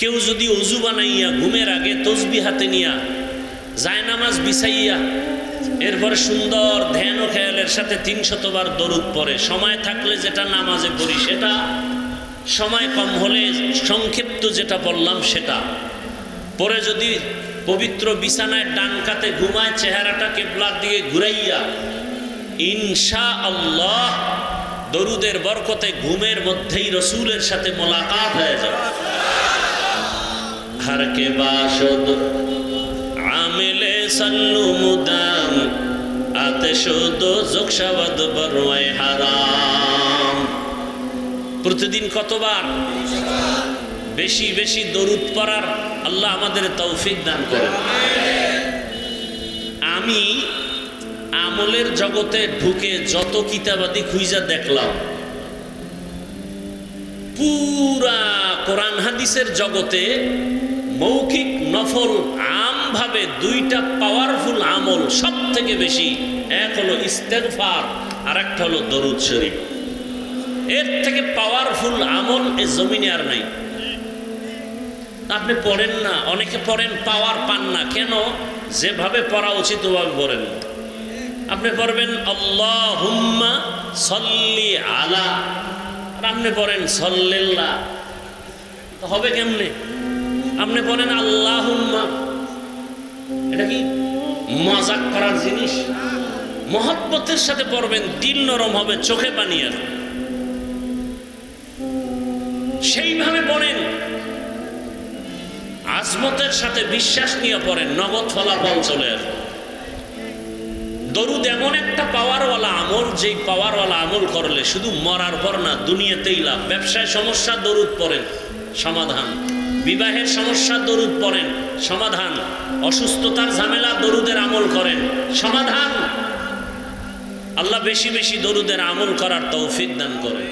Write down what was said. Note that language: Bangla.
কেউ যদি অজু বানাইয়া, ঘুমের আগে তসবি হাতে নিয়া জায়নামাজ বিছাইয়া, এরপরে সুন্দর ধ্যান ও খেয়ালের সাথে তিন শতবার দরুদ পরে সময় থাকলে যেটা নামাজে পড়ি সেটা, সময় কম হলে সংক্ষিপ্ত যেটা বললাম সেটা। পরে যদি পবিত্র বিছানায় ডান কাতে ঘুমায়, চেহারাটা কেবলার দিকে ঘুরাইয়া ইনশা আল্লাহ দরুদের বরকতে ঘুমের মধ্যেই রসুলের সাথে মোলাকাত হয়ে যাবে। در বাসদ? باشد عامل মুদাম, আতে آتش دو زک হারাম। প্রতিদিন কতবার? বেশি বেশি দরুদ পড়ার আল্লাহ আমাদের তৌফিক দান করেন। আমি আমলের জগতে ঢুকে যত কিতাবাদি খুঁজা দেখলাম, পুরা কোরআন হাদিসের জগতে মৌখিক নফল আমভাবে দুইটা পাওয়ারফুল আমল সব থেকে বেশি। এক হলো ইস্তেগফার আর একটা হলো দরুদ শরীফ। এর থেকে পাওয়ারফুল আমল এ জমিনে আর নাই। আপনি পড়েন না, অনেকে পড়েন পাওয়ার পান না। কেন? যেভাবে পড়া উচিত ওভাবে পড়েন। আপনি পড়বেন আল্লাহ হুম্মা সল্লি আলা। আর আপনি পড়েন সল্লিল্লাহ তো হবে কেমনে? আপনি বলেন আল্লাহ এটা কি মজাক করার জিনিস? মহব্বতের সাথে পড়বেন, দিল নরম হবে, চোখে পানি আর। সেইভাবে পড়েন। আজমতের সাথে বিশ্বাস নিয়ে পড়েন, নগদ ফলাফল চলে দরুদ এমন একটা পাওয়ারওয়ালা আমল, যেই পাওয়ারওয়ালা আমল করলে শুধু মরার পর না, দুনিয়াতেই লাভ। ব্যবসায় সমস্যা, দরুদ পড়েন, সমাধান। বিবাহের সমস্যা দরুদ পড়েন, সমাধান। অসুস্থতার ঝামেলা দরুদের আমল করেন, সমাধান। আল্লাহ বেশি বেশি দরুদের আমল করার তৌফিক দান করে